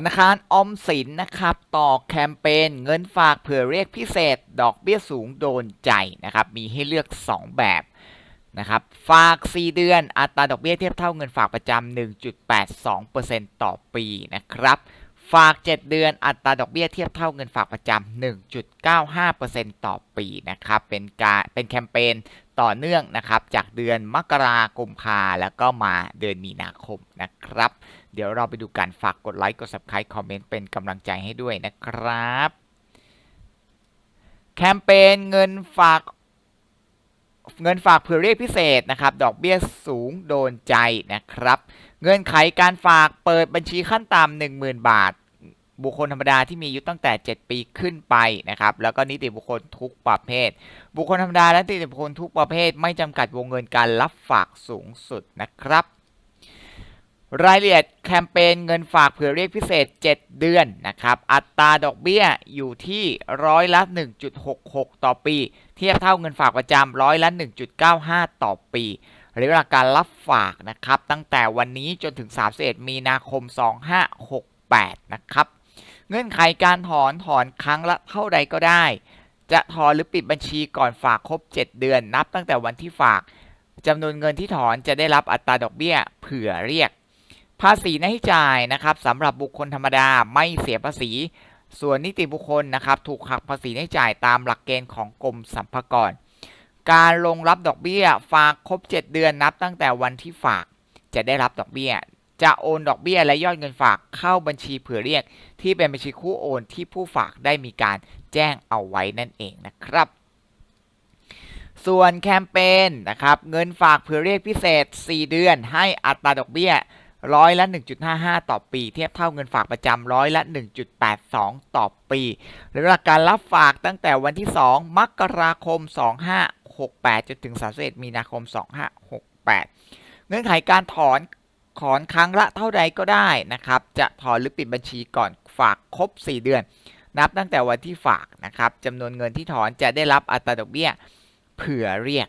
ธนาคารอมสินนะครับ ต่อแคมเปญเงินฝากเผื่อเรียกพิเศษ ดอกเบี้ยสูงโดนใจนะครับ มีให้เลือก 2 แบบนะครับ ฝาก 4 เดือน อัตราดอกเบี้ยเทียบเท่าเงินฝากประจำ 1.82%ต่อปีนะครับ ฝาก 7 เดือน อัตราดอกเบี้ยเทียบเท่าเงินฝากประจำ 1.95%ต่อปีนะครับ เป็นการเป็นแคมเปญต่อเนื่องนะครับ จากเดือนมกราคมพาแล้วก็มาเดือนมีนาคมนะครับ เดี๋ยวเราไปดูกันฝากกดไลค์กด subscribe คอมเมนต์เป็นกำลังใจให้ด้วยนะครับ แคมเปญเงินฝากเงินฝากเผื่อเรียกพิเศษนะครับ ดอกเบี้ยสูงโดนใจนะครับ เงื่อนไขการฝากเปิดบัญชีขั้นต่ำ10,000 บาท บุคคลธรรมดาที่มีอายุตั้งแต่ 7 ปีขึ้นไปนะครับ แล้วก็นิติบุคคลทุกประเภท บุคคลธรรมดาและนิติบุคคลทุกประเภท ไม่จำกัดวงเงินการรับฝากสูงสุดนะครับ รายละเอียดแคมเปญเงินฝากเผื่อเรียกพิเศษ 7 เดือนนะครับ อัตราดอกเบี้ยอยู่ที่ร้อยละ 1.66 ต่อปี เทียบเท่าเงินฝากประจำร้อยละ 1.95 ต่อปีระยะเวลาการรับฝากนะครับ ตั้งแต่วันนี้จนถึง 31 มีนาคม 2568 นะครับ เงื่อนไขการถอนถอนครั้งละเท่าใดก็ได้ จะถอนหรือปิดบัญชีก่อนฝากครบ 7 เดือน นับตั้งแต่วันที่ฝากจำนวนเงินที่ถอนจะได้รับอัตราดอกเบี้ย เผื่อเรียก ภาษีหน้จ่ายนะครับสำหรับบุคคลธรรมดาไม่เสียภาษี ส่วนนิติบุคคลนะครับถูกหักภาษีหน้จ่ายตามหลักเกณฑ์ของกรมสรรพากร การลงรับดอกเบี้ยฝากครบ 7 เดือนนับตั้งแต่วันที่ฝากจะได้รับดอกเบี้ย จะโอนดอกเบี้ยและยอดเงินฝากเข้าบัญชีเผื่อเรียก ที่เป็นบัญชีคู่โอนที่ผู้ฝากได้มีการแจ้งเอาไว้นั่นเองนะครับส่วนแคมเปญนะครับเงินฝากเผื่อเรียกพิเศษ 4 เดือนให้อัตราดอกเบี้ย ร้อยละ 1.55 ต่อปี เทียบเท่าเงินฝากประจำร้อยละ 1.82 ต่อปี หรือหลักการรับฝากตั้งแต่วันที่ 2 มกราคม 2568 จนถึง 31 มีนาคม 2568 เงื่อนไขการถอนถอนครั้งละเท่าใดก็ได้นะครับ จะถอนหรือปิดบัญชีก่อนฝากครบ 4 เดือน นับตั้งแต่วันที่ฝากนะครับจำนวนเงินที่ถอนจะได้รับอัตราดอกเบี้ยเผื่อเรียก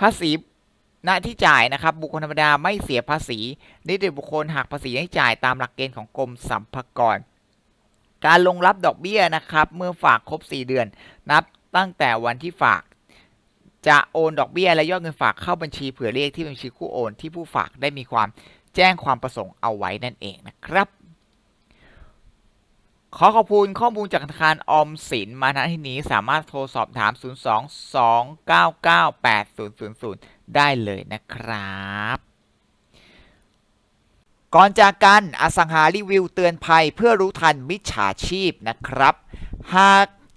ภาษี หน้าที่จ่ายนะครับ บุคคลธรรมดาไม่เสียภาษี นิติบุคคลหักภาษีให้จ่ายตามหลักเกณฑ์ของกรมสรรพากร การลงรับดอกเบี้ยนะครับ เมื่อฝากครบ 4 เดือน นับตั้งแต่วันที่ฝาก จะโอนดอกเบี้ยและยอดเงินฝากเข้าบัญชีเผื่อเรียกที่บัญชีคู่โอนที่ผู้ฝากได้มีความแจ้งความประสงค์เอาไว้นั่นเองนะครับ ขอขอบคุณข้อมูลจากธนาคารออมสินมาณที่นี้สามารถโทรสอบถาม 02-299-8000 ได้เลยนะครับก่อนจากกันอสังหารีวิวเตือนภัยเพื่อรู้ทันมิจฉาชีพนะครับ หาก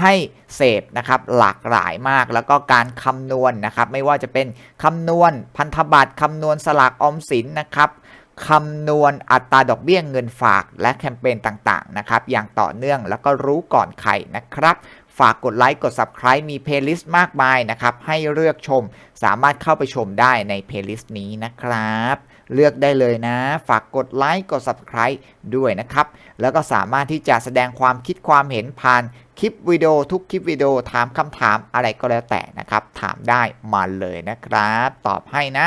ให้เสพนะครับหลากหลายมาก แล้วก็การคำนวณนนะครับ ไม่ว่าจะเป็นคำนวณพันธบัตรคำนวณสลากออมสินนะครับคำนวณอัตราดอกเบี้ยเงินฝากและแคมเปญต่างๆนะครับอย่างต่อเนื่องแล้วก็รู้ก่อนใครนะครับฝากกดไลค์กด Subscribe มีเพลย์ลิสต์มากมายนะครับ ให้เลือกชมสามารถเข้าไปชมได้ในเพลย์ลิสต์นี้นะครับ เลือกได้เลยนะ ฝากกดไลค์กด Subscribe ด้วยนะครับ แล้วก็สามารถที่จะแสดงความคิดความเห็นผ่านคลิปวิดีโอทุกคลิปวิดีโอถามคำถามอะไรก็แล้วแต่นะครับ ถามได้มาเลยนะครับ ตอบให้นะ